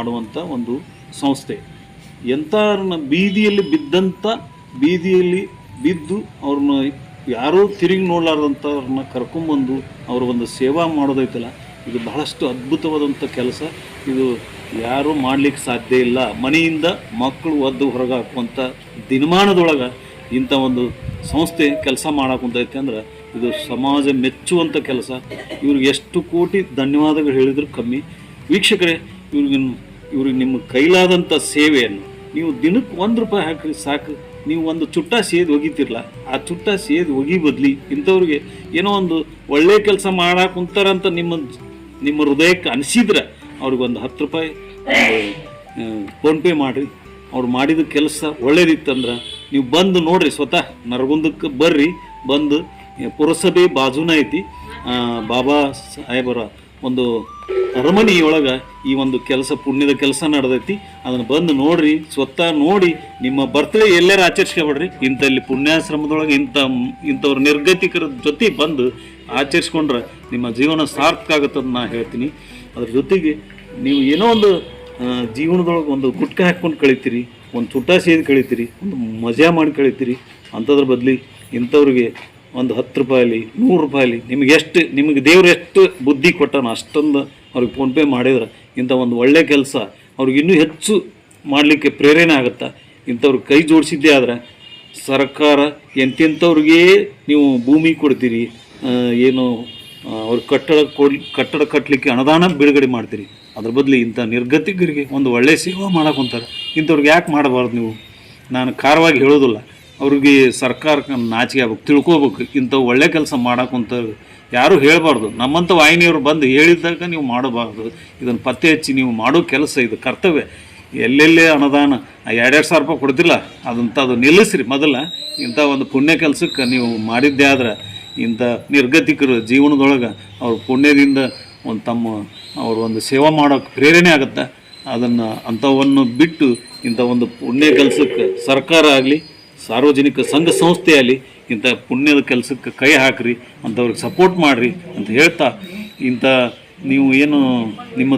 ಮಾಡುವಂಥ ಒಂದು ಸಂಸ್ಥೆ. ಎಂಥವ್ರನ್ನ ಬೀದಿಯಲ್ಲಿ ಬಿದ್ದಂಥ ಬೀದಿಯಲ್ಲಿ ಬಿದ್ದು ಅವ್ರನ್ನ ಯಾರೂ ತಿರುಗಿ ನೋಡಲಾರ್ದಂಥವ್ರನ್ನ ಕರ್ಕೊಂಬಂದು ಅವ್ರ ಒಂದು ಸೇವಾ ಮಾಡೋದೈತಲ್ಲ, ಇದು ಬಹಳಷ್ಟು ಅದ್ಭುತವಾದಂಥ ಕೆಲಸ. ಇದು ಯಾರೂ ಮಾಡ್ಲಿಕ್ಕೆ ಸಾಧ್ಯ ಇಲ್ಲ. ಮನೆಯಿಂದ ಮಕ್ಕಳು ಒದ್ದು ಹೊರಗೆ ಹಾಕುವಂಥ ದಿನಮಾನದೊಳಗೆ ಇಂಥ ಒಂದು ಸಂಸ್ಥೆ ಕೆಲಸ ಮಾಡಾಕುಂತೈತೆ ಅಂದ್ರೆ, ಇದು ಸಮಾಜ ಮೆಚ್ಚುವಂಥ ಕೆಲಸ. ಇವ್ರಿಗೆ ಎಷ್ಟು ಕೋಟಿ ಧನ್ಯವಾದಗಳು ಹೇಳಿದ್ರು ಕಮ್ಮಿ. ವೀಕ್ಷಕರೇ ಇವ್ರಿಗೆ ಇವ್ರಿಗೆ ನಿಮ್ಮ ಕೈಲಾದಂಥ ಸೇವೆಯನ್ನು ನೀವು ದಿನಕ್ಕೆ ಒಂದು ರೂಪಾಯಿ ಹಾಕ್ರಿ ಸಾಕು. ನೀವು ಒಂದು ಚುಟ್ಟ ಸೇದು ಒಗಿತಿರಲ್ಲ, ಆ ಚುಟ್ಟ ಸೇದು ಒಗಿ ಬದಲಿ ಇಂಥವ್ರಿಗೆ ಏನೋ ಒಂದು ಒಳ್ಳೆ ಕೆಲಸ ಮಾಡಕ್ಕೆ ಕುಂತಾರಂತ ನಿಮ್ಮ ನಿಮ್ಮ ಹೃದಯಕ್ಕೆ ಅನಿಸಿದ್ರೆ ಅವ್ರಿಗೆ ಒಂದು ಹತ್ತು ರೂಪಾಯಿ ಫೋನ್ಪೇ ಮಾಡಿರಿ. ಅವ್ರು ಮಾಡಿದ ಕೆಲಸ ಒಳ್ಳೇದಿತ್ತಂದ್ರೆ ನೀವು ಬಂದು ನೋಡ್ರಿ, ಸ್ವತಃ ನರಗುಂದಕ್ಕೆ ಬರ್ರಿ, ಬಂದು ಪುರಸಭೆ ಬಾಜುನ ಐತಿ. ಬಾಬಾ ಸಾಹೇಬರ ಒಂದು ಅರಮನೆಯೊಳಗೆ ಈ ಒಂದು ಕೆಲಸ, ಪುಣ್ಯದ ಕೆಲಸ ನಡೆದೈತಿ. ಅದನ್ನು ಬಂದು ನೋಡ್ರಿ ಸ್ವತಃ ನೋಡಿ, ನಿಮ್ಮ ಬರ್ತ್ಡೇ ಎಲ್ಲಾರು ಆಚರಿಸ್ಕೊಬೇಡ್ರಿ ಇಂಥಲ್ಲಿ ಪುಣ್ಯಾಶ್ರಮದೊಳಗೆ ಇಂಥ, ಇಂಥವ್ರ ನಿರ್ಗತಿಕರ ಜೊತೆ ಬಂದು ಆಚರಿಸ್ಕೊಂಡ್ರೆ ನಿಮ್ಮ ಜೀವನ ಸಾರ್ಥಕ ಆಗುತ್ತೆ ಅಂತ ನಾ ಹೇಳ್ತೀನಿ. ಅದ್ರ ಜೊತೆಗೆ ನೀವು ಏನೋ ಒಂದು ಜೀವನದೊಳಗೆ ಒಂದು ಗುಟ್ಕ ಹಾಕ್ಕೊಂಡು ಕಳಿತೀರಿ, ಒಂದು ಚುಟ್ಟ ಸೇದಿ ಕಳಿತೀರಿ, ಒಂದು ಮಜಾ ಮಾಡಿ ಕಳಿತೀರಿ. ಅಂಥದ್ರ ಬದಲಿ ಇಂಥವ್ರಿಗೆ ಒಂದು ಹತ್ತು ರೂಪಾಯಿಲಿ ನೂರು ರೂಪಾಯಿಲಿ ನಿಮಗೆ ಎಷ್ಟು, ನಿಮಗೆ ದೇವ್ರು ಎಷ್ಟು ಬುದ್ಧಿ ಕೊಟ್ಟಾನ ಅಷ್ಟೊಂದು ಅವ್ರಿಗೆ ಫೋನ್ಪೇ ಮಾಡಿದ್ರೆ ಇಂಥ ಒಂದು ಒಳ್ಳೆಯ ಕೆಲಸ ಅವ್ರಿಗೆ ಇನ್ನೂ ಹೆಚ್ಚು ಮಾಡಲಿಕ್ಕೆ ಪ್ರೇರಣೆ ಆಗುತ್ತೆ? ಇಂಥವ್ರಿಗೆ ಕೈ ಜೋಡಿಸಿದ್ದೇ ಆದರೆ ಸರ್ಕಾರ ಎಂತೆಂಥವ್ರಿಗೆ ನೀವು ಭೂಮಿ ಕೊಡ್ತೀರಿ ಏನು ಅವ್ರ ಕಟ್ಟಡ ಕೊಡ್, ಕಟ್ಟಡ ಕಟ್ಟಲಿಕ್ಕೆ ಅನುದಾನ ಬಿಡುಗಡೆ ಮಾಡ್ತೀರಿ, ಅದ್ರ ಬದಲು ಇಂಥ ನಿರ್ಗತಿಕರಿಗೆ ಒಂದು ಒಳ್ಳೆಯ ಸೇವಾ ಮಾಡೋಕೊಂತಾರೆ ಇಂಥವ್ರಿಗೆ ಯಾಕೆ ಮಾಡಬಾರ್ದು ನೀವು? ನಾನು ಖಾರವಾಗಿ ಹೇಳೋದಿಲ್ಲ ಅವ್ರಿಗೆ ಸರ್ಕಾರ ನಾಚಿಕೆ ಆಗ್ಬೇಕು, ತಿಳ್ಕೊಬೇಕು. ಇಂಥ ಒಳ್ಳೆ ಕೆಲಸ ಮಾಡೋಕ್ಕಂತ ಯಾರೂ ಹೇಳಬಾರ್ದು. ನಮ್ಮಂಥ ವಾಹಿನಿಯವರು ಬಂದು ಹೇಳಿದಾಗ ನೀವು ಮಾಡಬಾರ್ದು. ಇದನ್ನು ಪತ್ತೆ ಹಚ್ಚಿ ನೀವು ಮಾಡೋ ಕೆಲಸ ಇದು ಕರ್ತವ್ಯ. ಎಲ್ಲೆಲ್ಲೇ ಅನುದಾನ ಎರಡೆರಡು ಸಾವಿರ ರೂಪಾಯಿ ಕೊಡ್ತಿಲ್ಲ ಅದಂತ ಅದು ನಿಲ್ಲಿಸ್ರಿ ಮೊದಲ. ಇಂಥ ಒಂದು ಪುಣ್ಯ ಕೆಲಸಕ್ಕೆ ನೀವು ಮಾಡಿದ್ದೇ ಆದ್ರೆ ಇಂಥ ನಿರ್ಗತಿಕರು ಜೀವನದೊಳಗೆ ಅವ್ರ ಪುಣ್ಯದಿಂದ ಒಂದು ತಮ್ಮ ಅವರು ಒಂದು ಸೇವಾ ಮಾಡೋಕ್ಕೆ ಪ್ರೇರಣೆ ಆಗುತ್ತೆ. ಅದನ್ನು ಅಂಥವನ್ನು ಬಿಟ್ಟು ಇಂಥ ಒಂದು ಪುಣ್ಯ ಕೆಲಸಕ್ಕೆ ಸರ್ಕಾರ ಆಗಲಿ ಸಾರ್ವಜನಿಕ ಸಂಘ ಸಂಸ್ಥೆ ಆಗಲಿ ಇಂಥ ಪುಣ್ಯದ ಕೆಲಸಕ್ಕೆ ಕೈ ಹಾಕ್ರಿ, ಅಂಥವ್ರಿಗೆ ಸಪೋರ್ಟ್ ಮಾಡಿರಿ ಅಂತ ಹೇಳ್ತಾ, ಇಂಥ ನೀವು ಏನು ನಿಮ್ಮ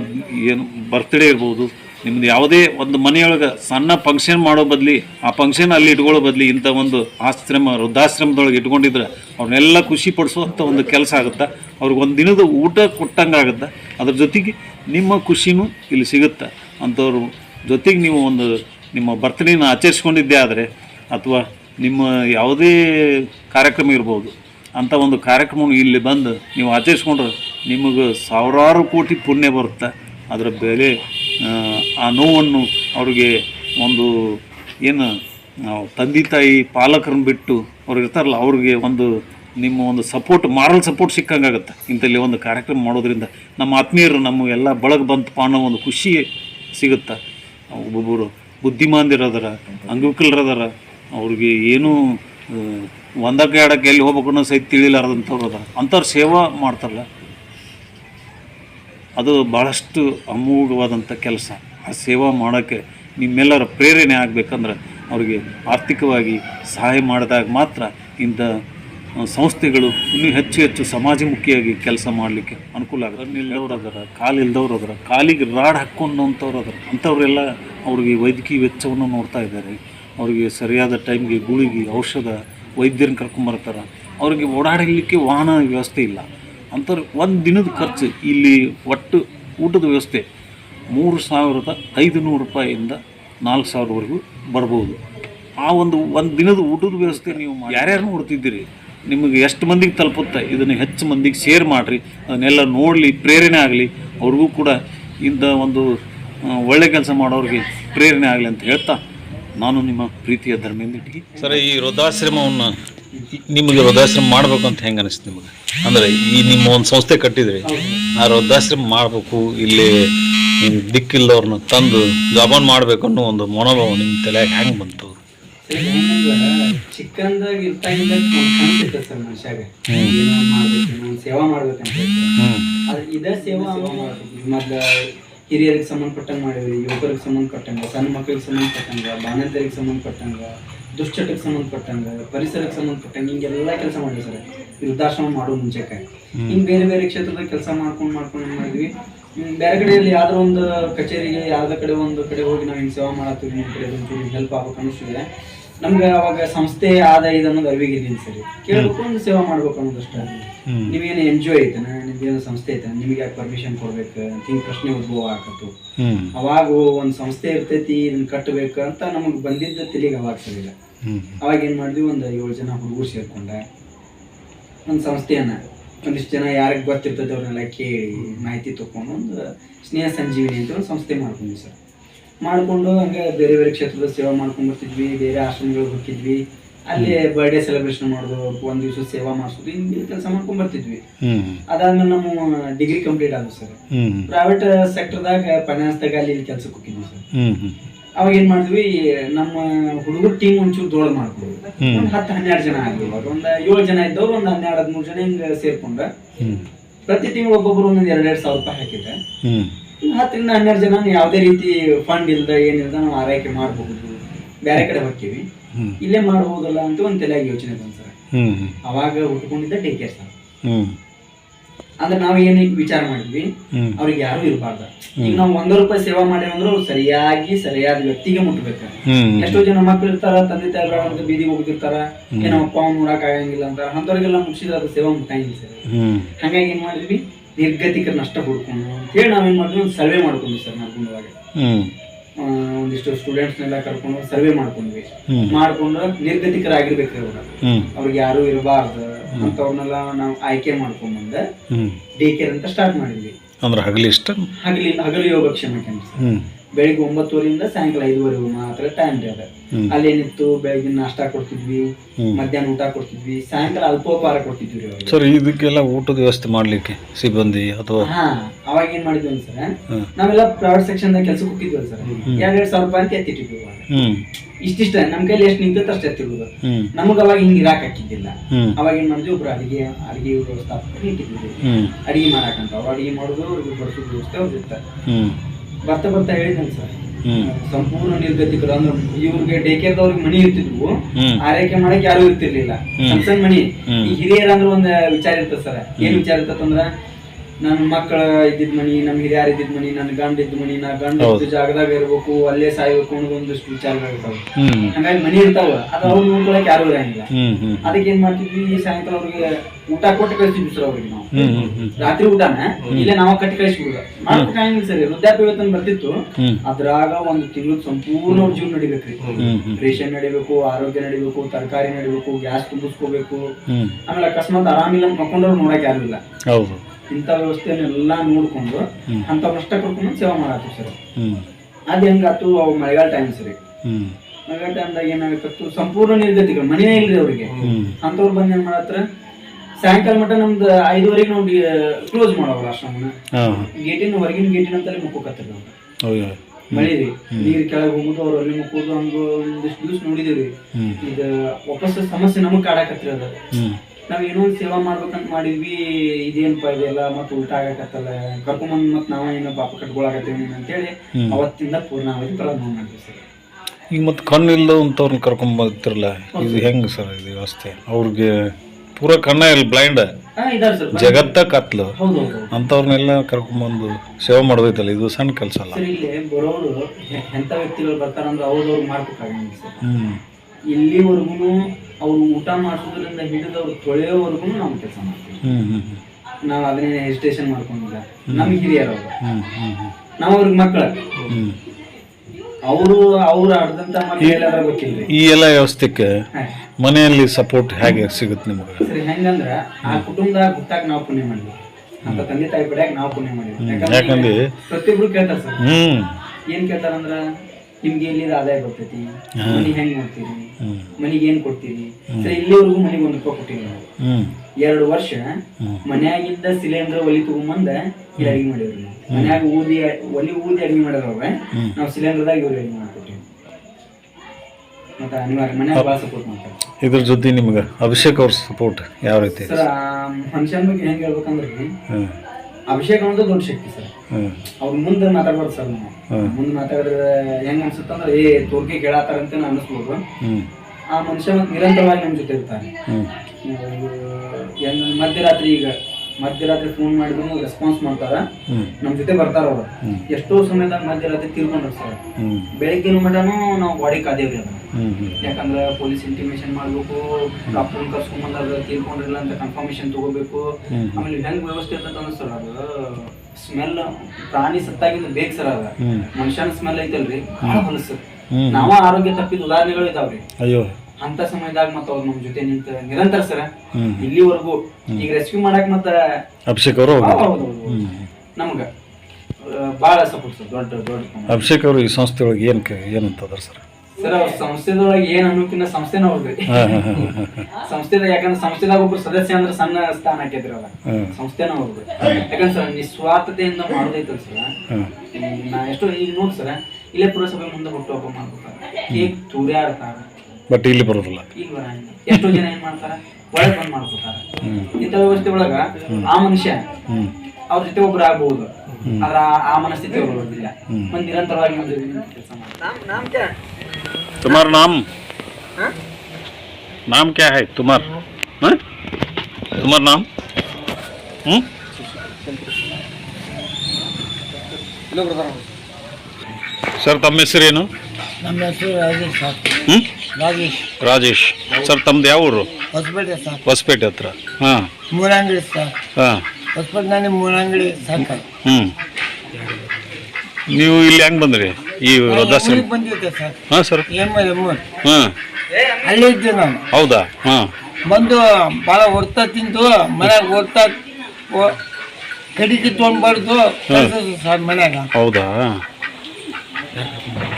ಏನು ಬರ್ತ್ಡೇ ಇರ್ಬೋದು ನಿಮ್ಮದು ಯಾವುದೇ ಒಂದು ಮನೆಯೊಳಗೆ ಸಣ್ಣ ಫಂಕ್ಷನ್ ಮಾಡೋ ಬದಲಿ, ಆ ಫಂಕ್ಷನ್ ಅಲ್ಲಿ ಇಟ್ಕೊಳ್ಳೋ ಬದಲಿ ಇಂಥ ಒಂದು ಆಶ್ರಮ, ವೃದ್ಧಾಶ್ರಮದೊಳಗೆ ಇಟ್ಕೊಂಡಿದ್ರೆ ಅವ್ರನ್ನೆಲ್ಲ ಖುಷಿ ಪಡಿಸುವಂಥ ಒಂದು ಕೆಲಸ ಆಗುತ್ತೆ, ಅವ್ರಿಗೆ ಒಂದು ದಿನದ ಊಟ ಕೊಟ್ಟಂಗೆ ಆಗುತ್ತೆ, ಅದ್ರ ಜೊತೆಗೆ ನಿಮ್ಮ ಖುಷಿನೂ ಇಲ್ಲಿ ಸಿಗುತ್ತೆ, ಅಂಥವ್ರು ಜೊತೆಗೆ ನೀವು ಒಂದು ನಿಮ್ಮ ಬರ್ತ್ಡೇನ ಆಚರಿಸ್ಕೊಂಡಿದ್ದೇ ಆದರೆ ಅಥವಾ ನಿಮ್ಮ ಯಾವುದೇ ಕಾರ್ಯಕ್ರಮ ಇರ್ಬೋದು ಅಂಥ ಒಂದು ಕಾರ್ಯಕ್ರಮವನ್ನು ಇಲ್ಲಿ ಬಂದು ನೀವು ಆಚರಿಸ್ಕೊಂಡ್ರೆ ನಿಮಗೆ ಸಾವಿರಾರು ಕೋಟಿ ಪುಣ್ಯ ಬರುತ್ತೆ. ಅದರ ಬೆಲೆ ಆ, ನೋವನ್ನು ಅವ್ರಿಗೆ ಒಂದು ಏನು ನಾವು ತಂದೆ ತಾಯಿ ಪಾಲಕರನ್ನ ಬಿಟ್ಟು ಅವ್ರು ಇರ್ತಾರಲ್ಲ ಅವ್ರಿಗೆ ಒಂದು ನಿಮ್ಮ ಒಂದು ಸಪೋರ್ಟ್ ಮಾರಲ್ ಸಪೋರ್ಟ್ ಸಿಕ್ಕಂಗಾಗತ್ತೆ ಇಂಥಲ್ಲಿ ಒಂದು ಕಾರ್ಯಕ್ರಮ ಮಾಡೋದ್ರಿಂದ. ನಮ್ಮ ಆತ್ಮೀಯರು ನಮಗೆಲ್ಲ ಬಳಗ ಬಂತಪ್ಪ ಅನ್ನೋ ಒಂದು ಖುಷಿ ಸಿಗುತ್ತೆ. ಒಬ್ಬೊಬ್ಬರು ಬುದ್ಧಿಮಾಂದಿರದಾರ ಅಂಗವಿಕಲರದಾರ ಅವ್ರಿಗೆ ಏನೂ ಒಂದಕ್ಕೆ ಎರಡಕ್ಕೆ ಎಲ್ಲಿ ಹೋಗ್ಬೇಕು ಅನ್ನೋ ಸಹಿತ ತಿಳಿಲಾರ್ದಂಥವ್ರು ಅದ ಅಂಥವ್ರು ಸೇವಾ ಮಾಡ್ತಾರಲ್ಲ, ಅದು ಭಾಳಷ್ಟು ಅಮೋಘವಾದಂಥ ಕೆಲಸ. ಆ ಸೇವಾ ಮಾಡೋಕ್ಕೆ ನಿಮ್ಮೆಲ್ಲರ ಪ್ರೇರಣೆ ಆಗಬೇಕಂದ್ರೆ ಅವ್ರಿಗೆ ಆರ್ಥಿಕವಾಗಿ ಸಹಾಯ ಮಾಡಿದಾಗ ಮಾತ್ರ ಇಂಥ ಸಂಸ್ಥೆಗಳು ಇನ್ನೂ ಹೆಚ್ಚು ಹೆಚ್ಚು ಸಮಾಜಮುಖಿಯಾಗಿ ಕೆಲಸ ಮಾಡಲಿಕ್ಕೆ ಅನುಕೂಲ ಆಗುತ್ತೆ ನಿಲ್ಲವ್ರು ಅದರ, ಕಾಲು ಇಲ್ದವ್ರು ಅದಾರ, ಕಾಲಿಗೆ ರಾಡ್ ಹಾಕ್ಕೊಂಡಂಥವ್ರು ಅದರ. ಅಂಥವರೆಲ್ಲ ಅವ್ರಿಗೆ ವೈದ್ಯಕೀಯ ವೆಚ್ಚವನ್ನು ನೋಡ್ತಾ ಇದ್ದಾರೆ. ಅವರಿಗೆ ಸರಿಯಾದ ಟೈಮ್ಗೆ ಗುಳಿಗೆ ಔಷಧ ವೈದ್ಯರನ್ನ ಕರ್ಕೊಂಬರ್ತಾರೆ ಅವ್ರಿಗೆ ಓಡಾಡಲಿಕ್ಕೆ ವಾಹನ ವ್ಯವಸ್ಥೆ ಇಲ್ಲ. ಅಂಥವ್ರು ಒಂದು ದಿನದ ಖರ್ಚು ಇಲ್ಲಿ ಒಟ್ಟು ಊಟದ ವ್ಯವಸ್ಥೆ ಮೂರು ಸಾವಿರದ ಐದು ನೂರು ರೂಪಾಯಿಯಿಂದ ನಾಲ್ಕು ಸಾವಿರವರೆಗೂ ಬರ್ಬೋದು. ಆ ಒಂದು ಒಂದು ದಿನದ ಊಟದ ವ್ಯವಸ್ಥೆ ನೀವು ಯಾರ್ಯಾರು ನೋಡ್ತಿದ್ದೀರಿ? ನಿಮಗೆ ಎಷ್ಟು ಮಂದಿಗೆ ತಲುಪುತ್ತೆ? ಇದನ್ನು ಹೆಚ್ಚು ಮಂದಿಗೆ ಶೇರ್ ಮಾಡಿರಿ. ಅದನ್ನೆಲ್ಲ ನೋಡಲಿ, ಪ್ರೇರಣೆ ಆಗಲಿ. ಅವ್ರಿಗೂ ಕೂಡ ಇಂಥ ಒಂದು ಒಳ್ಳೆ ಕೆಲಸ ಮಾಡೋರಿಗೆ ಪ್ರೇರಣೆ ಆಗಲಿ ಅಂತ ಹೇಳ್ತಾ ನಾನು ನಿಮ್ಮ ಪ್ರೀತಿಯ ಧರ್ಮ ಸರ್ ಈ ವೃದ್ಧಾಶ್ರಮವನ್ನು ನಿಮಗೆ ವೃದ್ಧಾಶ್ರಮ ಮಾಡಬೇಕು ಅಂತ ಹೆಂಗೆ ಅನಿಸ್ತು ನಿಮಗೆ? ಅಂದರೆ ಈ ನಿಮ್ಮ ಒಂದು ಸಂಸ್ಥೆ ಕಟ್ಟಿದ್ರಿ ಆ ವೃದ್ಧಾಶ್ರಮ ಮಾಡಬೇಕು ಇಲ್ಲಿ ದಿಕ್ಕಿಲ್ಲವ್ರನ್ನ ತಂದು ಜಾಬನ್ ಮಾಡಬೇಕು ಅನ್ನೋ ಒಂದು ಮನೋಭಾವ ನಿಮ್ಮ ತಲೆಯಾಗ ಹೆಂಗೆ ಬಂತು? ಚಿಕ್ಕಂದಾಗಿ ಸರ್ ಮನುಷ್ಯಾಗ ಮಾಡ್ಬೇಕು ಸೇವಾ ಮಾಡ್ಬೇಕಂತ ಇದೇ ಸೇವಾ ಮೊದ್ಲ ಹಿರಿಯರಿಗೆ ಸಂಬಂಧಪಟ್ಟಂಗೆ ಮಾಡಿದ್ರಿ ಯುವಕರಿಗೆ ಸಂಬಂಧಪಟ್ಟಂಗೆ ಸಣ್ಣ ಮಕ್ಕಳಿಗೆ ಸಂಬಂಧಪಟ್ಟಂಗೆ ಬಾಣಂತರಿಗೆ ಸಂಬಂಧಪಟ್ಟಂಗೆ ದುಶ್ಚಟಕ್ಕೆ ಸಂಬಂಧಪಟ್ಟಂಗೆ ಪರಿಸರಕ್ಕೆ ಸಂಬಂಧಪಟ್ಟಂಗೆ ಹಿಂಗೆಲ್ಲ ಕೆಲಸ ಮಾಡಿದ್ವಿ ಸರ್. ವೃದ್ಧಾಶ್ರಮ ಮಾಡೋ ಮುಂಚೆಕ ಹಿಂಗೆ ಬೇರೆ ಬೇರೆ ಕ್ಷೇತ್ರದಾಗ ಕೆಲಸ ಮಾಡ್ಕೊಂಡು ಮಾಡ್ಕೊಂಡು ಮಾಡಿದ್ವಿ. ಬೇರೆ ಕಡೆಯಲ್ಲಿ ಯಾವ್ದೋ ಒಂದು ಕಚೇರಿಗೆ ಯಾವ್ದೋ ಕಡೆ ಒಂದು ಕಡೆ ಹೋಗಿ ನಾವು ಹಿಂಗೆ ಸೇವಾ ಮಾಡತ್ತೀವಿ ನಿಮ್ಮ ಕಡೆ ಒಂಚೂರು ಹೆಲ್ಪ್ ಆಗ್ಬೇಕು ಅನಿಸ್ತದೆ ನಮ್ಗೆ ಅವಾಗ ಸಂಸ್ಥೆ ಆದಾಯದ ಅನ್ನೋದು ಅರಿವಿಗಿರ್ಲಿಲ್ಲ ಸರಿ. ಕೇಳಬೇಕು ಒಂದು ಸೇವಾ ಮಾಡ್ಬೇಕು ಅನ್ನೋದಷ್ಟೇ. ನೀವೇನು ಎನ್ ಜಿ ಒ ಐತನ ನಿಮ್ಗೇನು ಸಂಸ್ಥೆ ಐತನ ನಿಮಗೆ ಯಾಕೆ ಪರ್ಮಿಷನ್ ಕೊಡ್ಬೇಕು? ಅಂತ ಹಿಂಗೆ ಪ್ರಶ್ನೆ ಉದ್ಭವ ಆಕತ್ತು ಅವಾಗ ಒಂದು ಸಂಸ್ಥೆ ಇರ್ತೈತಿ ಇದನ್ನ ಕಟ್ಟಬೇಕು ಅಂತ ನಮಗೆ ಬಂದಿದ್ದ ತಿಳಿಗೆ ಅವಾಗ ಸರಿಲ್ಲ ಅವಾಗ ಏನು ಮಾಡಿದ್ವಿ? ಒಂದು ಏಳು ಜನ ಹುಡುಗರು ಸೇರ್ಕೊಂಡ. ಒಂದು ಸಂಸ್ಥೆಯನ್ನ. ಒಂದಿಷ್ಟು ಜನ ಯಾರಿಗೆ ಗೊತ್ತಿರ್ತದೆ ಅವ್ರನ್ನೆಲ್ಲ ಕೇಳಿ ಮಾಹಿತಿ ತಗೊಂಡು ಒಂದು ಸ್ನೇಹ ಸಂಜೀವಿನಿ ಅಂತ ಒಂದು ಸಂಸ್ಥೆ ಮಾಡ್ಕೊಂಡ್ವಿ ಸರ್. ಮಾಡಿಕೊಂಡು ಹಂಗೆ ಬೇರೆ ಬೇರೆ ಕ್ಷೇತ್ರದ ಸೇವಾ ಮಾಡ್ಕೊಂಡು ಬರ್ತಿದ್ವಿ ಬೇರೆ ಆಶ್ರಮಗಳಿಗೆ ಹೋಗ್ತಿದ್ವಿ. ಅಲ್ಲಿ ಬರ್ಡೇ ಸೆಲೆಬ್ರೇಷನ್ ಮಾಡೋದು ಒಂದ್ ದಿವಸ ಸೇವಾ ಮಾಡಿಸೋದು ಹಿಂಗೆ ಕೆಲಸ ಮಾಡ್ಕೊಂಡು ಬರ್ತಿದ್ವಿ. ಅದಾದ್ಮೇಲೆ ನಮ್ಮ ಡಿಗ್ರಿ ಕಂಪ್ಲೀಟ್ ಆದ್ವು ಸರ್ ಪ್ರೈವೇಟ್ ಸೆಕ್ಟರ್ದಾಗ ಫೈನಾನ್ಸ್ದಾಗ ಅಲ್ಲಿ ಇಲ್ಲಿ ಕೆಲ್ಸಕ್ಕೆ ಹೋಗಿದ್ವಿ ಸರ್ ಅವಾಗ ಏನ್ ಮಾಡಿದ್ವಿ ನಮ್ಮ ಹುಡುಗರು ಟೀಮ್ ಒಂಚೂರು ದೊಡ್ಡ ಮಾಡ್ಕೊಂಡ್ವಿ ಹ್ಮ್. ಒಂದ್ ಹತ್ತು ಹನ್ನೆರಡು ಜನ ಆಗಿದ್ವಿ ಅವಾಗ. ಒಂದ್ ಏಳು ಜನ ಇದ್ದವ್ರು ಒಂದ್ ಹನ್ನೆರಡು ಹದಿಮೂರು ಜನ ಹಿಂಗ ಸೇರ್ಕೊಂಡ ಪ್ರತಿ ತಿಂಗಳು ಒಬ್ಬೊಬ್ರು ಒಂದೊಂದ್ ಎರಡೆರಡು ಸಾವಿರ ರೂಪಾಯಿ ಹಾಕಿದ್ರೆ ಹತ್ತರಿಂದ ಹನ್ನೆರಡು ಜನ ಯಾವುದೇ ರೀತಿ ಫಂಡ್ ಇಲ್ಲದ ಏನಿಲ್ಲದ ನಾವು ಆರೈಕೆ ಮಾಡಬಹುದು ಬೇರೆ ಕಡೆ ಹೋಗ್ತೀವಿ. ಇಲ್ಲೇ ಮಾಡಬಹುದಲ್ಲ ಅಂತ ಒಂದು ತಲೆಯಾಗಿ ಯೋಚನೆ ಬಂತು ಸರ್. ಅವಾಗ ಉಟ್ಕೊಂಡಿದ್ದ ಡೇ ಕೇರ್ ಸರ್ ಅಂದ್ರೆ ನಾವು ಏನ್ ವಿಚಾರ ಮಾಡಿದ್ವಿ? ಅವ್ರಿಗೆ ಯಾರು ಇರಬಾರ್ದ. ಈಗ ನಾವು ಒಂದ್ ರೂಪಾಯಿ ಸೇವಾ ಮಾಡಿ ಅಂದ್ರೆ ಅವ್ರು ಸರಿಯಾಗಿ ಸರಿಯಾದ ವ್ಯಕ್ತಿಗೆ ಮುಟ್ಬೇಕು. ಎಷ್ಟೋ ಜನ ಮಕ್ಕಳು ಇರ್ತಾರ ತಂದೆ ತಾಯಿ ಅಂತ ಬೀದಿಗೆ ಹೋಗ್ತಿರ್ತಾರ. ಏನೋ ಅಪ್ಪ ಅವ್ನು ನೋಡಕ್ ಆಗಂಗಿಲ್ಲ ಅಂತಾರ. ಅಂತವ್ರಿಗೆಲ್ಲ ಮುಗಿಸಿದ್ರೆ ಅದು ಸೇವಾ ಮುಟ್ಟಂಗಿಲ್ಲ ಸರ್. ಹಂಗಾಗಿ ಏನ್ ಮಾಡಿದ್ವಿ? ನಿರ್ಗತಿಕರನ್ನ ನಷ್ಟ ಹುಡ್ಕೊಂಡು ಹೇಳಿ ನಾವೇನ್ ಮಾಡಿದ್ವಿ ಒಂದು ಸರ್ವೆ ಮಾಡ್ಕೊಂಡ್ವಿ ಸರ್ ನಾವು ಹ್ಮ್. ಒಂದಿಷ್ಟು ಸ್ಟೂಡೆಂಟ್ಸ್ನೆಲ್ಲ ಕರ್ಕೊಂಡು ಸರ್ವೆ ಮಾಡ್ಕೊಂಡ್ವಿ. ಮಾಡ್ಕೊಂಡು ನಿರ್ಗತಿಕರಾಗಿರ್ಬೇಕು ಅವ್ರ. ಅವ್ರಿಗೆ ಯಾರು ಇರಬಾರ್ದು. ಅಂತವ್ರನ್ನೆಲ್ಲ ನಾವು ಆಯ್ಕೆ ಮಾಡ್ಕೊಂಡ್ ಬಂದ ಡೇ ಕೇರ್ ಅಂತ ಸ್ಟಾರ್ಟ್ ಮಾಡಿದ್ವಿ. ಅಂದ್ರೆ ಹಗಲಿ ಇಷ್ಟ ಹಗಲಿ ಹಗಲು ಯೋಗಕ್ಷೇಮ ಕೇಂದ್ರ ಸರ್ ಹ್ಮ್. ಬೆಳಿಗ್ಗೆ ಒಂಬತ್ತುವರೆಯಿಂದ ಸಾಯಂಕಾಲ ಐದುವರೆಗೂ ಮಾತ್ರ ಟೈಮ್ ರೀ ಅದ. ಅಲ್ಲೇನಿತ್ತು ಬೆಳಗಿನ ನಾಷ್ಟ ಕೊಡ್ತಿದ್ವಿ ಮಧ್ಯಾಹ್ನ ಊಟ ಕೊಡ್ತಿದ್ವಿ ಸಾಯಂಕಾಲ ಅಲ್ಪೋಪಾರ ಕೊಡ್ತಿದ್ವಿ ರೀ ಸರ್ ಇದಕ್ಕೆಲ್ಲ ಊಟದ ವ್ಯವಸ್ಥೆ ಮಾಡ್ಲಿಕ್ಕೆ ಸಿಬ್ಬಂದಿ ಅಥವಾ? ಹಾ ಅವಾಗ ಏನ್ ಮಾಡಿದ್ವಿ ಸರ್. ನಾವೆಲ್ಲ ಪ್ರೈವೇಟ್ ಸೆಕ್ಷನ್ ದಾಗ ಕೆಲ್ಸಕ್ಕೆ ಹೋಗಿದ್ವಿ ಸರ್ ಎರಡ್ ಎರಡ್ ಸಾವಿರ ರೂಪಾಯಿ ಅಂತ ಎತ್ತಿಟ್ಟಿದ್ವಿ ಇಷ್ಟಿಷ್ಟ ನಮ್ ಕೈಲಿ ಎಷ್ಟು ನಿಂತ ಅಷ್ಟು ಎತ್ತಿಡುದು ಹ್ಮ್. ನಮಗ ಅವಾಗ ಹಿಂಗ್ ಇರಾಕ್ ಹಾಕಿದ್ದಿಲ್ಲ. ಅವಾಗ ಏನ್ ಮಾಡಿದ್ವಿ ಒಬ್ರು ಅಡಿಗೆ ಅಡಿಗೆ ವ್ಯವಸ್ಥಾಪಕರು ಇಟ್ಟಿದ್ವಿ. ಅಡಿಗೆ ಮಾಡಾಕಂತ. ಅವ್ರು ಅಡಿಗೆ ಮಾಡೋದು ಅವ್ರಿಗೆ ಬಡಿಸೋದು ವ್ಯವಸ್ಥೆ ಅವ್ರು ಇರ್ತಾರೆ ಬರ್ತಾ ಬರ್ತಾ ಹೇಳಿದ್ನಲ್ಲ ಸರ್. ಸಂಪೂರ್ಣ ನಿರ್ಗತಿಕರು ಅಂದ್ರೆ ಇವ್ರಿಗೆ ಡೇ ಕೇರ್ದವ್ರಿಗೆ ಮನಿ ಇರ್ತಿದ್ವು. ಆರೈಕೆ ಮಾಡಕ್ ಯಾರು ಇರ್ತಿರ್ಲಿಲ್ಲ. ಸಣ್ಣ ಮನಿ. ಹಿರಿಯರ ಅಂದ್ರೆ ಒಂದ್ ವಿಚಾರ ಇರ್ತದ ಸರ್. ಏನ್ ವಿಚಾರ ಇರ್ತದಂದ್ರ ನನ್ನ ಮಕ್ಕಳ ಇದ್ದಿದ್ ಮನಿ ನಮ್ ಹಿರಿಯರ್ ಇದ್ದಿದ್ ಮನಿ ನನ್ನ ಗಂಡ ಇದ್ದ ಮನಿ ನಾ ಗಂಡ ಇದ್ದ ಜಾಗದಾಗ ಇರ್ಬೇಕು ಅಲ್ಲೇ ಸಾಯ್ಬೇಕು ಅನ್ನೋದು ಒಂದಿಷ್ಟು ವಿಚಾರಗಳು ಇರ್ತಾವ. ಹಂಗಾಗಿ ಮನಿ ಇರ್ತಾವ ಅದು ಅವ್ರು ನೋಡ್ಕೊಳಕ್ ಯಾರು ಇರಂಗಿಲ್ಲ ಅದಕ್ಕೆ ಏನ್ ಮಾಡ್ತಿದ್ವಿ ಈ ಸಾಯಂಕಾಲ ಅವ್ರಿಗೆ ಊಟ ಕೊಟ್ಟು ಕಳಿಸ್ತೀವಿ ಸರ್ ಅವ್ರಿಗೆ ನಾವು. ರಾತ್ರಿ ಊಟನ ಇಲ್ಲೇ ನಾವ ಕಟ್ಟಿ ಕಳಿಸ್ಬಿಡುದ. ಮಾಡ್ಬೇಕಾಗಿಲ್ಲ ಸರ್ ವೃದ್ಧಾಪ್ಯ ವೇತನ ಬರ್ತಿತ್ತು. ಅದ್ರಾಗ ಒಂದು ತಿಂಗಳು ಸಂಪೂರ್ಣ ಅವ್ರ ಜೀವನ ನಡಿಬೇಕ್ರಿ ರೇಷನ್ ನಡಿಬೇಕು ಆರೋಗ್ಯ ನಡಿಬೇಕು ತರಕಾರಿ ನಡಿಬೇಕು ಗ್ಯಾಸ್ ತುಂಬಿಸ್ಕೋಬೇಕು. ಆಮೇಲೆ ಅಕಸ್ಮಾತ್ ಆರಾಮಿಲ್ಲ ಮಕ್ಕೊಂಡವ್ರು ನೋಡಕ್ ಯಾರು ಇಲ್ಲ. ಇಂಥ ವ್ಯವಸ್ಥೆನೆಲ್ಲ ನೋಡ್ಕೊಂಡು ಅಂತ ಅಂಥವ್ರಷ್ಟ ಕರ್ಕೊಂಡು ಸೇವೆ ಮಾಡತ್ತೀವಿ ಸರ್ ಅದು ಹೆಂಗಾತು ಅವು ಮಳೆಗಾಲ ಟೈಮ್ ಸರಿ. ಹ್ಮ್. ಮಳೆಗಾಲ ಟೈಮ್ದಾಗ ಏನಾಗತ್ತು ಸಂಪೂರ್ಣ ನಿರ್ಗತಿಗಳು ಮನೆಯೇ ಇಲ್ರಿ ಅವ್ರಿಗೆ. ಅಂತವ್ರು ಬಂದು ಏನ್ ಮಾಡತ್ರ? ಸಾಯಂಕಾಲ ಮಟ್ಟ ನಮ್ದು ಐದುವರೆಗೆ ನಾವು ಕ್ಲೋಸ್ ಮಾಡೋರು ಆಶ್ರಮನ ಗೇಟಿನ ಹೊರಗಿನ ಗೇಟಿನ ಅಂತಲೇ ಮುಕ್ಕೋಕತ್ತಿರ ನಾವು. ಮಳಿ ರೀ ನೀರ್ ಕೆಳಗೆ ಹೋಗುದು ಅವ್ರ ಅಲ್ಲಿ ಮುಕ್ಕೋದು ಹಂಗ ಒಂದಿಷ್ಟು ದಿವ್ಸ ನೋಡಿದಿವ್ರಿ ಈಗ ವಾಪಸ್ ಸಮಸ್ಯೆ ನಮಗ್ ಕಾಡಾಕತ್ರಿ ಅದ. ನಾವ್ ಏನೋ ಒಂದ್ ಸೇವಾ ಮಾಡ್ಬೇಕಂತ ಮಾಡಿದ್ವಿ ಇದೇನಪ್ಪ ಇದೆಲ್ಲ ಮತ್ತೆ ಊಟ ಆಗಕತ್ತಲ್ಲ ಕರ್ಕೊಂಬಂದ್ ಮತ್ ನಾವ ಏನೋ ಪಾಪ ಕಟ್ಕೊಳಕತ್ತೀವಿ ಅಂತೇಳಿ. ಅವತ್ತಿಂದ ಪೂರ್ಣಾವಧಿ ಪ್ರಾರಂಭ ಮಾಡ್ತೀವಿ ಸರ್. ಈಗ ಮತ್ತೆ ಕಣ್ಣು ಇಲ್ಲದಂಥವ್ರನ್ನ ಕರ್ಕೊಂಡ್ ಬರ್ತಿರಲ್ಲ ಇದು ಹೆಂಗ್ ಸರ್ ಇದು ವ್ಯವಸ್ಥೆ? ಅವ್ರಿಗೆ ಪೂರ ಕಣ್ಣ ಇಲ್ಲ ಬ್ಲೈಂಡ್ ಜಗತ್ತ ಕತ್ಲು. ಅಂಥವ್ರನ್ನೆಲ್ಲ ಕರ್ಕೊಂಬಂದು ಸೇವೆ ಮಾಡೋದೈತಲ್ಲ ಇದು ಸಣ್ಣ ಕೆಲಸ ಅಲ್ಲ? ಇಲ್ಲಿ ಬರೋರು ಎಂಥ ವ್ಯಕ್ತಿಗಳು ಬರ್ತಾರಂದ್ರೆ ಅವ್ರದವ್ರು ಮಾಡ್ಬೇಕಾಗಂಗಿಲ್ಲ ಹ್ಮ್. ಇಲ್ಲಿವರೆಗೂ ಅವ್ರು ಊಟ ಮಾಡಿಸೋದ್ರಿಂದ ಹಿಡಿದು ಅವ್ರು ತೊಳೆಯೋವರೆಗೂ ನಾವು ಕೆಲಸ ಮಾಡ್ತೀವಿ. ನಾವು ಅದನ್ನೇ ಹೆಸಿಟೇಷನ್ ಮಾಡ್ಕೊಂಡಿಲ್ಲ ನಮ್ಗೆ ಹಿರಿಯರು ನಾವು ಅವ್ರಿಗೆ ಮಕ್ಕಳ ಅವರು ಅವ್ರು ಆಡ್ದಂತ ಗೊತ್ತಿಲ್ರಿ ಈ ಎಲ್ಲ ವ್ಯವಸ್ಥೆಗೆ ಮನೆಯಲ್ಲಿ ಸಪೋರ್ಟ್ ಹೇಗೆ ಸಿಗುತ್ತೆ ನಿಮಗೆ? ಸರಿ ಹೆಂಗಂದ್ರ ಆ ಕುಟುಂಬ ಗುಟ್ಟಾಗಿ ನಾವು ಪುಣ್ಯ ಮಾಡಿದ್ವಿ. ಅಂತ ತಂದೆ ತಾಯಿ ಪಡ್ಯಾಕ ನಾವು ಪುಣ್ಯ ಮಾಡಿದ್ವಿ. ಯಾಕಂದ್ರೆ ಪ್ರತಿಯೊಬ್ರು ಕೇಳ್ತಾರೆ ಸರ್. ಏನ್ ಕೇಳ್ತಾರಂದ್ರ ನಿಮ್ಗೆ ಎಲ್ಲಿಂದ ಆದಾಯ ಬರ್ತೈತಿ? ಮನಿ ಹೆಂಗ್ ಮಾಡ್ತೀರಿ? ಮನಿಗೆ ಏನ್ ಕೊಡ್ತೀರಿ? ಸರಿ ಇಲ್ಲಿವರೆಗೂ ಮನಿಗೆ ಒಂದು ರೂಪಾಯಿ ಕೊಟ್ಟಿಲ್ಲ. ನಾವು ಎರಡು ವರ್ಷ. ಮನ್ಯಾಗಿದ್ದ ಸಿಲಿಂಡರ್ ಒಲಿ ತಗೊಂಬಂದ ಇಲ್ಲಿ ಅಡಿಗೆ ಮಾಡಿವ್ರಿ ಮನ್ಯಾಗ ಊದಿ ಒಲಿ ಊದಿ ಅಡಿಗೆ ಹ್ಮ್. ನಾವು ಸಿಲಿಂಡರ್ದಾಗ ಇವ್ರು ಅಡಿಗೆ ಮಾಡ್ಕೊಟ್ಟಿವಿ. ಮತ್ತೆ ಅನಿವಾರ್ಯ ಮನ್ಯಾಗ ಭಾಳ ಸಪೋರ್ಟ್ ಮಾಡ್ತಾರೆ. ಇದ್ರ ಜೊತೆ ನಿಮ್ಗೆ ಅಭಿಷೇಕ್ ಅವ್ರ ಸಪೋರ್ಟ್ ಯಾವ ರೀತಿ? ಸರ್ ಫಂಕ್ಷನ್ ಬಗ್ಗೆ ಹೆಂಗ್ ಹೇಳ್ಬೇಕಂದ್ರೆ ಅಭಿಷೇಕ್ ಅನ್ನೋದು ದೊಡ್ಡ ಶಕ್ತಿ ಸರ್. ಅವ್ರ ಮುಂದೆ ಮಾತಾಡ್ಬಾರ್ದು ಸರ್ ನಾವು. ಮುಂದೆ ಮಾತಾಡಿದ್ರೆ ಹೆಂಗ್ ಅನ್ಸುತ್ತಂದ್ರೆ ಏ ತೋರ್ಕೆ ಕೇಳತ್ತಾರ ಅಂತ ಅನಿಸ್ಬೋದು ಆ ಮನುಷ್ಯ ನಿರಂತರವಾಗಿ ನಮ್ಮ ಜೊತೆ ಇರ್ತಾನೆ. ಮಧ್ಯರಾತ್ರಿ ಈಗ ಮಧ್ಯರಾತ್ರಿ ಫೋನ್ ಮಾಡಿದ್ರು ರೆಸ್ಪಾನ್ಸ್ ಮಾಡ್ತಾರ. ನಮ್ಮ ನಮ್ ಜೊತೆ ಬರ್ತಾರ ಅವ್ರು. ಎಷ್ಟೋ ಸಮಯದಾಗ ಮಧ್ಯರಾತ್ರಿ ತೀರ್ಕೊಂಡ್ರ ಸರ್. ಬೆಳಿಗ್ಗೆ ಮಟನು ನಾವು ಬಾಡಿ ಕಾದೇವ್ರಿ ಅದನ್ನ ಯಾಕಂದ್ರೆ ಪೊಲೀಸ್ ಇಂಟಿಮೇಷನ್ ಮಾಡ್ಬೇಕು ಡಾಕ್ಟರ್ ಕರ್ಸ್ಕೊಂಡ್ ಬಂದಾಗ ತೀರ್ಕೊಂಡಿರಲ್ಲ ಅಂತ ಕನ್ಫರ್ಮೇಶನ್ ತಗೋಬೇಕು. ಆಮೇಲೆ ಹೆಂಗ್ ವ್ಯವಸ್ಥೆ ಇರ್ತದ ಸರ್ ಅದು ಸ್ಮೆಲ್ ಪ್ರಾಣಿ ಸತ್ತಾಗಿಂದ ಬೇಗ ಸರ್ ಅದ. ಮನುಷ್ಯನ ಸ್ಮೆಲ್ ಐತಲ್ರಿ ಬಹಳ ಹೊಲಸು. ನಾವ ಆರೋಗ್ಯ ತಪ್ಪಿದ ಉದಾಹರಣೆಗಳು ಇದಾವ್ರಿ ಅಯ್ಯೋ. ಅಂತ ಸಮಯದಾಗ ಮತ್ತ ಅವ್ರು ನಮ್ ಜೊತೆ ನಿಂತ ನಿರಂತರ ಸರ. ಇಲ್ಲಿವರೆಗೂ ಈಗ ರೆಸ್ಕ್ಯೂ ಮಾಡಕ್ ಮತ್ತ ಅಭಿಷೇಕ್ ಅವರು. ನಮ್ಗ ಬಹಳ ಸಪೋರ್ಟ್ ಸರ್ ದೊಡ್ಡ ದೊಡ್ಡ ಅಭಿಷೇಕ್ ಅವರು ಈ ಸಂಸ್ಥೆ ಒಳಗೆ ಏನ್ ಏನಂತದ್ರ ಸರ್? ಸರ್ ಅವ್ರ ಸಂಸ್ಥೆದೊಳಗೆ ಏನ್ ಅನ್ನೋಕಿನ್ನ ಸಂಸ್ಥೆನ ಹೋಗ್ರಿ ಸಂಸ್ಥೆದ ಯಾಕಂದ್ರೆ ಸಂಸ್ಥೆದಾಗ ಒಬ್ರು ಸದಸ್ಯ ಅಂದ್ರೆ ಸಣ್ಣ ಸ್ಥಾನ ಹಾಕಿದ್ರಿ ಅವಾಗ. ಸಂಸ್ಥೆನ ಹೋಗ್ರಿ ಯಾಕಂದ್ರೆ ಸರ್ ನಿಸ್ವಾರ್ಥತೆಯಿಂದ ಮಾಡೋದೈತಲ್ ಸರ್. ನಾ ಎಷ್ಟೋ ಈಗ ನೋಡಿ ಸರ್ ಇಲ್ಲೇ ಪುರಸಭೆ ಮುಂದೆ ಹುಟ್ಟುಹಬ್ಬ ಮಾಡ್ಕೊತಾರೆ ಕೇಕ್ ಬಟ್ ಇಲ್ಲಿ ಬರೋದಿಲ್ಲ. ಈಗ ಬರಂಗಿಲ್ಲ ಎಷ್ಟೋ ಜನ ಏನ್ ಮಾಡ್ತಾರ? ಒಳಗೆ ಬಂದ್ ಮಾಡ್ಕೊತಾರ ಇಂಥ ವ್ಯವಸ್ಥೆ ಒಳಗ ಆ ಮನುಷ್ಯ ಅವ್ರ ಜೊತೆ ಒಬ್ರು ಆಗ್ಬಹುದು ಆದ್ರ ಆ- ಆ ಮನಸ್ಥಿತಿ ಅವ್ರು ಬರೋದಿಲ್ಲ ಮಂದಿ ನಿರಂತರವಾಗಿ ಒಂದು ಕೆಲಸ ಮಾಡ್ತಾರೆ. तुम्हारा नाम नाम क्या है तुम्हार हाँ? तुम्हारा नाम हम्म? ಸರ್ ತಮ್ಮ ಹೆಸರೇನು ನಮ್ಮ ಹೆಸರು ರಾಜೇಶ್ ಸರ್ ಹ್ಮ್ ರಾಜೇಶ್ ರಾಜೇಶ್ ಸರ್ ತಮ್ದು ಯಾವ ಊರು ಹೊಸಪೇಟೆ ಸರ್ ಹೊಸಪೇಟೆ ಹತ್ರ ಹಾಂ ಮೂರಂಗಡಿ ಸರ್ ಹಾಂ ಹೊಸಪೇಟೆನಲ್ಲಿ ಮೂರಂಗಡಿ ಸರ್ಕಲ್ ಹ್ಞೂ ನೀವು ಇಲ್ಲಿ ಹೆಂಗೆ ಬಂದ್ರಿ ಈ ವೃದ್ಧಾಶ್ರಮ. ಬಂದಿದ್ದೆ ಸರ್. ಹಾಂ ಸರ್. ಎಂ ಎಲ್ ಎಂ ಹಾಂ. ಅಲ್ಲೇ ಇದ್ದೆ ನಾನು. ಹೌದಾ? ಹಾಂ. ಬಂದು ಭಾಳ ಹೊಡ್ತಾ ತಿಂದು ಮನ್ಯಾಗ ಹೊರ್ತಾ ಕಡಿಕೆ ತೊಗೊಂಡ್ಬಾರ್ದು ಸರ್ ಮನ್ಯಾಗ. ಹೌದಾ?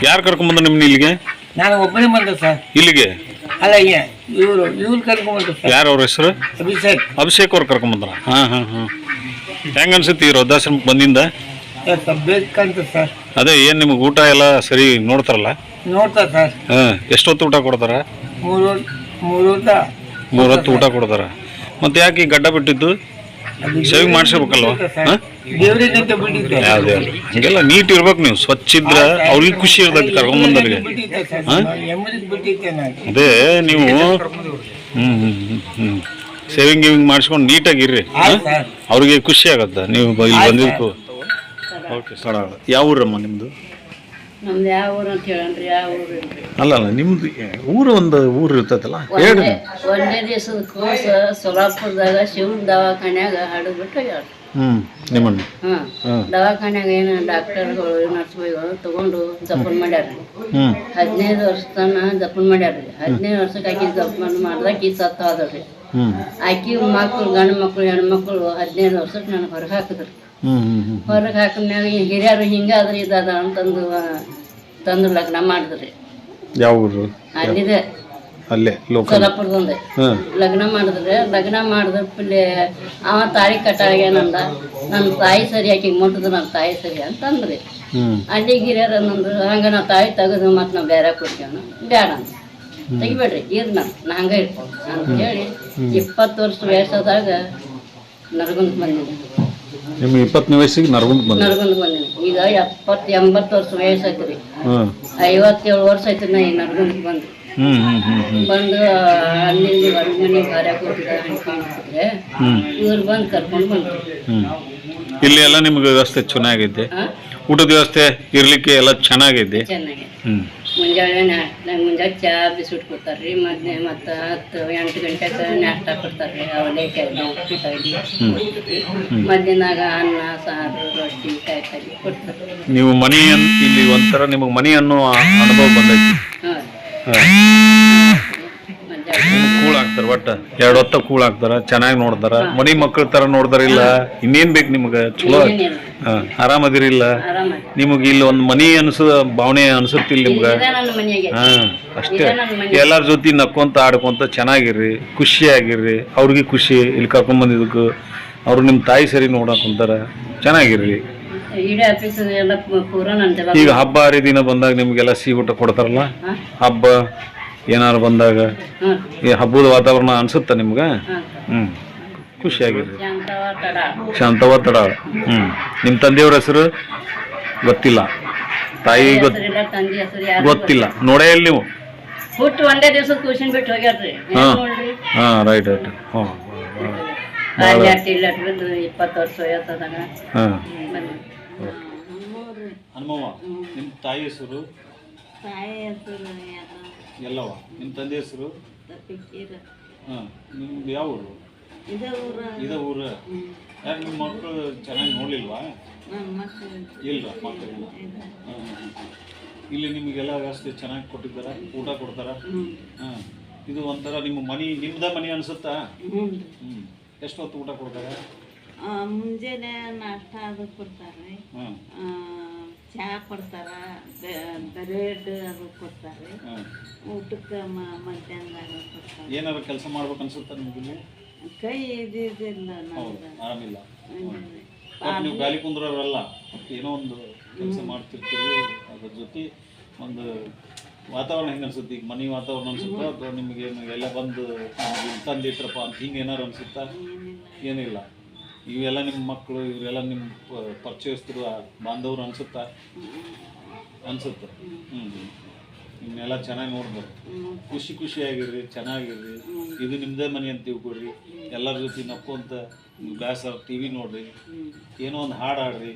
ಯಾರು ಕರ್ಕೊಂಬಂದ್ರು ನಿಮ್ಮನ್ನ ಇಲ್ಲಿಗೆ? ನಾನು ಒಬ್ಬನೇ ಬಂದೆ ಸರ್. ಇಲ್ಲಿಗೆ? ಅಲ್ಲ ಇವರು ಇವ್ರು ಕರ್ಕೊಂಡ್ಬಂದ್ರು ಸರ್. ಯಾರು ಅವ್ರ ಹೆಸರು? ಅಭಿಷೇಕ್. ಅಭಿಷೇಕ್ ಅವ್ರು ಕರ್ಕೊಂಬಂದ್ರ ಹಾಂ ಹಾಂ ಹಾಂ. ಹೆಂಗ ಅನ್ಸುತ್ತೆ ಈ ವೃದ್ಧಾಶ್ರಮಕ್ಕೆ ಬಂದಿಂದ? ಸರ್ ಬೇಕಂತ ಸರ್. ಅದೇ ಏನು ನಿಮ್ಗೆ ಊಟ ಎಲ್ಲ ಸರಿ ನೋಡ್ತಾರಲ್ಲ? ಸರ್. ಹಾಂ ಎಷ್ಟೊತ್ತು ಊಟ ಕೊಡ್ತಾರ? ಮೂರು ಮೂರು ಊಟ ಮೂರು ಹೊತ್ತು ಊಟ ಕೊಡ್ತಾರ. ಮತ್ತೆ ಯಾಕೆ ಈ ಗಡ್ಡ ಬಿಟ್ಟಿದ್ದು? ಸೇವಿಂಗ್ ಮಾಡಿಸ್ಬೇಕಲ್ವ? ಹಾಂ? ದೇವರಿಗಂತ ಬಿಟ್ಟಿದ್ದೆ ಯಾವುದೇ ಅಲ್ಲ ಹಂಗೆಲ್ಲ ನೀಟ್ ಇರ್ಬೇಕು ನೀವು. ಸ್ವಚ್ಛ ಇದ್ರೆ ಅವ್ರಿಗೆ ಖುಷಿ ಇರ್ತೈತಿ ಕರ್ಕೊಂಬಂದವ್ರಿಗೆ ಬಿಟ್ಟಿದ್ದೆ ಸರ್. ಎಮ್ಮರಿಗೆ ಬಿಟ್ಟಿದ್ದೆ ನಾನು. ಅದೇ ನೀವು ಹ್ಞೂ ಹ್ಞೂ ಹ್ಞೂ ಸೇವಿಂಗ್ ಗಿವಿಂಗ್ ಮಾಡಿಸ್ಕೊಂಡು ನೀಟಾಗಿರ್ರಿ ಆಯ್ತು ಸರ್. ಅವ್ರಿಗೆ ಖುಷಿ ಆಗತ್ತೆ. ನೀವು ಬ- ಇಲ್ಲಿ ಬಂದಿದ್ದಕ್ಕೂ ಓಕೆ ಯಾವ ಊರಮ್ಮ ನಿಮ್ಮದು ನಮ್ದು ಯಾವ ಊರು ಅಂತ ಹೇಳನ್ರಿ ಯಾವ ಊರು ಇಲ್ರಿ ಅಲ್ಲ ಅಲ್ಲ ನಿಮ್ದು ಊರು ಒಂದು ಊರು ಇರ್ತೈತಲ್ಲ? ಹೇಳಿ ಒಂದೇ ಒಂದೇ ದಿವಸದ ಕೋಸ ಸೊಲಾಪುರದಾಗ ಶಿವನ ದವಾಖಾನ್ಯಾಗ ಹಡದ್ ಬಿಟ್ಟು ಹೋಗ್ಯಾರ ಹ್ಞೂ ನಿಮ್ಮನ್ನು ಹಾಂ ಹಾಂ. ದವಾಖಾನ್ಯಾಗ ಏನು ಡಾಕ್ಟರ್ಗಳು ನರ್ಸ್ಗಳು ತಗೊಂಡು ಜಪನ್ ಮಾಡ್ಯಾರ್ರಿ ಹ್ಞೂ ಹದಿನೈದು ವರ್ಷ ತನ ಜಪನ್ ಮಾಡ್ಯಾರ್ರಿ ಹದಿನೈದು ವರ್ಷಕ್ಕೆ ಆಕಿ ಜಪನ್ ಮಾಡ್ದಾಗ ಈ ಸತ್ತ ಹೋದ್ರಿ ಹ್ಞೂ ಆಕಿ ಮಕ್ಕಳು ಗಂಡು ಮಕ್ಕಳು ಹೆಣ್ಮಕ್ಳು ಹದಿನೈದು ವರ್ಷಕ್ಕೆ ನನಗೆ ಹೊರಗೆ ಹಾಕಿದ್ರಿ. ಹೊರಗೆ ಹಾಕಿದ್ಮ್ಯಾಗ ಈ ಹಿರಿಯರು ಹಿಂಗಾದ್ರೆ ಇದಾದ ಅಂತಂದು ತಂದು ಲಗ್ನ ಮಾಡಿದ್ರಿ. ಯಾವ ಊರು? ಅಲ್ಲಿದೆ. ಅಲ್ಲೇ ಹಾಂ. ಲಗ್ನ ಮಾಡಿದ್ರೆ ಲಗ್ನ ಮಾಡಿದ ಪಿಲ್ಲೆ ಅವ ತಾಳಿ ಕಟ್ಟಾಗೇನಂದ ನನ್ನ ತಾಯಿ ಸರಿ ಹಾಕಿ ಮುಟ್ಟಿದ್ರು ನನ್ನ ತಾಯಿ ಸರಿ ಅಂತಂದ್ರಿ. ಅಲ್ಲಿ ಗಿರಿಯರ ಅನ್ನಂದ್ರು ಹಂಗೆ ನಾವು ತಾಳಿ ತೆಗೆದು ಮತ್ತೆ ನಾವು ಬೇರೆ ಕೊಡ್ತೇವೆ ಬೇಡ ಅಂತ ತೆಗಿಬೇಡ್ರಿ ಇರ್ ನಾನು ನಾ ಹಂಗ ಇರ್ತೀನಿ ಅಂತ ಹೇಳಿ ಇಪ್ಪತ್ತು ವರ್ಷ ವಯಸ್ಸಾದಾಗ ನರಗುಂದ್ ಬಂದಿನಿ ನಿಮ್ಗೆ ಇಪ್ಪತ್ತನೇ ವಯಸ್ಸಿಗೆ ನರಗುಂದ್ ಬಂದ ನರಗುಂದಕ್ಕೆ ಬಂದಿನಿ ಈಗ ಎಪ್ಪತ್ತು ಎಂಬತ್ತು ವರ್ಷ ವಯಸ್ಸಾಯ್ತು ರೀ ಹಾಂ. ಐವತ್ತೇಳು ವರ್ಷ ಆಯ್ತು ನಾ ಈ ನರಗುಂದಕ್ಕೆ ಬಂದು. ಹ್ಞೂ ಹ್ಞೂ ಹ್ಞೂ ಹ್ಞೂ ಬಂದು ಅಲ್ಲಿ ಮನೆ ಕಾರ್ಯ ಕೊಟ್ಟಿದ್ದಾರೆ ಅನ್ಕೊಂಡಿದ್ರೆ ಇವ್ರು ಬಂದು ಕರ್ಕೊಂಡು ಬಂದ್ರು. ಹ್ಞೂ ಇಲ್ಲಿ ಎಲ್ಲ ನಿಮ್ಗೆ ವ್ಯವಸ್ಥೆ ಚೆನ್ನಾಗೈತೆ ಊಟದ ವ್ಯವಸ್ಥೆ ಇರಲಿಕ್ಕೆ ಎಲ್ಲ ಚೆನ್ನಾಗಿದೆ. ಚೆನ್ನಾಗಿ ಹ್ಞೂ ಮುಂಜಾನೆ ನಾಷ್ಟ ಮುಂಜಾನೆ ಚಾ ಬಿಸ್ಕಿಟ್ ಕೊಡ್ತಾರೆ ರೀ ಮತ್ತೆ ಮತ್ತು ಹತ್ತು ಎಂಟು ಗಂಟೆಗೆ ನಾಷ್ಟ ಕೊಡ್ತಾರೆ ರೀ ಅವಲೇಕಾಯಿ ಕೈಲಿ ಮಧ್ಯಾಹ್ನಾಗ ಅನ್ನ ಸಾರು ರೊಟ್ಟಿ ಕಾಯಿ ಕೊಡ್ತಾರೆ ನೀವು ಮನೆಯನ್ನು ಇಲ್ಲಿ ಒಂಥರ ನಿಮಗೆ ಮನೆಯನ್ನು ಅನ್ನೋ ಅನುಭವ ಬಂದೈತಿ. ಹಾಂ. ಹಾಕ್ತಾರ. ಒಟ್ಟ ಎರಡು ಹೊತ್ತ ಕೂಳ್ ಹಾಕ್ತಾರ ಚೆನ್ನಾಗಿ ನೋಡ್ತಾರ. ಮನಿ ಮಕ್ಳ ತರ ನೋಡ್ತಾರ ಇಲ್ಲ? ಇನ್ನೇನ್ ಬೇಕು ನಿಮ್ಗೆ? ಚಲೋ? ಇಲ್ಲ. ಆರಾಮದಿರಿಲ್ಲ ನಿಮಗೆ ಇಲ್ಲಿ ಒಂದು ಮನಿ ಅನ್ಸ ಭಾವನೆ ಅನ್ಸುತ್ತಿಲ್ಲ ನಿಮ್ಗೆ? ಹಾ ಅಷ್ಟೇ. ಎಲ್ಲರ ಜೊತೆ ನಕ್ಕೊಂತ ಆಡ್ಕೊಂತ ಚೆನ್ನಾಗಿರ್ರಿ ಖುಷಿಯಾಗಿರ್ರಿ. ಅವ್ರಿಗೆ ಖುಷಿ ಇಲ್ಲಿ ಕರ್ಕೊಂಡ್ ಬಂದಿದ್ದಕ್ಕೂ. ಅವ್ರು ನಿಮ್ಮ ತಾಯಿ ಸರಿ ನೋಡಕ್ ಕುಂತಾರ. ಚೆನ್ನಾಗಿರ್ರಿ. ಈಗ ಹಬ್ಬ ಹರಿದಿನ ಬಂದಾಗ ನಿಮ್ಗೆಲ್ಲ ಸಿಹಿ ಊಟ ಕೊಡ್ತಾರಲ್ಲ ಹಬ್ಬ ಏನಾರು ಬಂದಾಗ ಈ ಹಬ್ಬದ ವಾತಾವರಣ ಅನ್ಸುತ್ತ ನಿಮ್ಗೆ ಹ್ಮ್ ಖುಷಿಯಾಗಿದೆ ಶಾಂತವ ತಡ ಶಾಂತವ ತಡ ಹ್ಮ್ ನಿಮ್ಮ ತಂದೆಯವ್ರ ಹೆಸರು ಗೊತ್ತಿಲ್ಲ ತಾಯಿ ಗೊತ್ತ ಗೊತ್ತಿಲ್ಲ ನೋಡೇ ಇಲ್ಲ ನೀವು ಹುಟ್ಟು ಒಂದೇ ದಿವಸ ಕೂಸಿನ ಬಿಟ್ಟು ಹೋಗ್ಯಾರ್ರಿ ಹಾ. ಹಾಂ ರೈಟ್ ರೈಟ್ ಇಪ್ಪತ್ತು ವರ್ಷ ಹೋಯ್ತದಾಗ ಹಾಂ ಹನುಮವ್ವ ನಿಮ್ಮ ತಾಯಿ ಹೆಸರು ತಾಯಿ ಹೆಸರು ಎಲ್ಲವ? ನಿಮ್ಮ ತಂದೆ ಹೆಸರು? ಹಾಂ ನಿಮ್ದು ಯಾವ ಊರು? ಇದೇ ಊರ. ಯಾಕೆ ನಿಮ್ಮ ಮಕ್ಕಳು ಚೆನ್ನಾಗಿ ನೋಡಲಿಲ್ವಾ? ಇಲ್ಲ ಮಕ್ಕಳಿಲ್ಲ ಹಾಂ ಇಲ್ಲಿ ನಿಮಗೆಲ್ಲ ವ್ಯವಸ್ಥೆ ಚೆನ್ನಾಗಿ ಕೊಟ್ಟಿದ್ದಾರ? ಊಟ ಕೊಡ್ತಾರ? ಹಾಂ. ಇದು ಒಂಥರ ನಿಮ್ಮ ಮನೆ ನಿಮ್ದ ಮನೆ ಅನಿಸುತ್ತಾ? ಹ್ಞೂ ಹ್ಞೂ ಎಷ್ಟು ಹೊತ್ತು ಊಟ ಕೊಡ್ತಾರೆ? ಮುಂಜಾನೆ ನಾಷ್ಟ ಅದು ಕೊಡ್ತಾರೆ. ಹಾಂ. ಚಹಾ ಕೊಡ್ತಾರ ಬ್ರೆಡ್ ಅದು ಕೊಡ್ತಾರೆ. ಊಟಕ್ಕೆ ಮಧ್ಯಾಹ್ನದಾಗ ಕೊಡ್ತಾರೆ. ಏನಾದ್ರು ಕೆಲಸ ಮಾಡ್ಬೇಕು ಅನ್ಸುತ್ತಾ ನಿಮಗೆ ಕೈ ಇದಿಲ್ಲ ಆರಾಮಿಲ್ಲ. ನೀವು ಗಾಲಿ ಕುಂದ್ರವರಲ್ಲ ಏನೋ ಒಂದು ಕೆಲಸ ಮಾಡ್ತಿರ್ತೀವಿ ಅದ್ರ ಜೊತೆ ಒಂದು ವಾತಾವರಣ ಹೆಂಗೆ ಅನ್ಸುತ್ತೆ? ಈಗ ಮನೆ ವಾತಾವರಣ ಅನ್ಸುತ್ತಾ ಅಥವಾ ನಿಮಗೆ ಎಲ್ಲ ಬಂದು ತಂದಿಟ್ರಪ್ಪ ಅಂತ ಹಿಂಗೆ ಏನಾರು ಅನ್ಸುತ್ತಾ? ಏನಿಲ್ಲ. ಇವೆಲ್ಲ ನಿಮ್ಮ ಮಕ್ಕಳು ಇವರೆಲ್ಲ ನಿಮ್ಮ ಪ- ಪರಿಚಯಸ್ಥರು, ಆ, ಬಾಂಧವರು ಅನ್ಸುತ್ತಾ? ಅನ್ಸುತ್ತೆ. ಹ್ಞೂ ನಿಮ್ಮನ್ನೆಲ್ಲ ಚೆನ್ನಾಗಿ ನೋಡ್ಬೋದು. ಖುಷಿ ಖುಷಿಯಾಗಿರ್ರಿ, ಚೆನ್ನಾಗಿರ್ರಿ. ಇದು ನಿಮ್ಮದೇ ಮನೆ ಅಂತ ತಿಳ್ಕೊಡ್ರಿ ಎಲ್ಲರ ಜೊತೆ ನಕ್ಕೊಂತ ಬ್ಯಾಸರ ಟಿ ವಿ ನೋಡ್ರಿ. ಏನೋ ಒಂದು ಹಾಡು ಹಾಡ್ರಿ.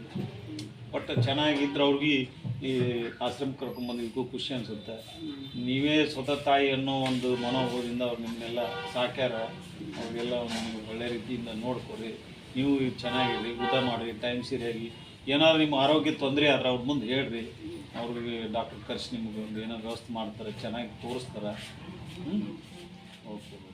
ಒಟ್ಟು ಚೆನ್ನಾಗಿದ್ರೆ ಅವ್ರಿಗೆ ಈ ಆಶ್ರಮ ಕರ್ಕೊಂಬಂದಿದ್ದಕ್ಕೂ ಖುಷಿ ಅನ್ಸುತ್ತೆ. ನೀವೇ ಸ್ವತಃ ತಾಯಿ ಅನ್ನೋ ಒಂದು ಮನೋಭಾವದಿಂದ ಅವ್ರು ನಿಮ್ಮನ್ನೆಲ್ಲ ಸಾಕ್ಯಾರ ಅವ್ರಿಗೆಲ್ಲ ಒಂದು ಒಳ್ಳೆ ರೀತಿಯಿಂದ ನೋಡ್ಕೊರಿ. ನೀವು ಚೆನ್ನಾಗಿರಿ ಊಟ ಮಾಡಿರಿ ಟೈಮ್ ಸರಿಯಾಗಿ. ಏನಾದ್ರು ನಿಮ್ಮ ಆರೋಗ್ಯ ತೊಂದರೆ ಆದರೆ ಅವ್ರ ಮುಂದೆ ಹೇಳ್ರಿ. ಅವ್ರಿಗೆ ಡಾಕ್ಟರ್ ಕರೆಸಿ ನಿಮ್ಗೆ ಒಂದು ಏನೋ ವ್ಯವಸ್ಥೆ ಮಾಡ್ತಾರೆ, ಚೆನ್ನಾಗಿ ತೋರಿಸ್ತಾರೆ. ಹ್ಞೂ ಓಕೆ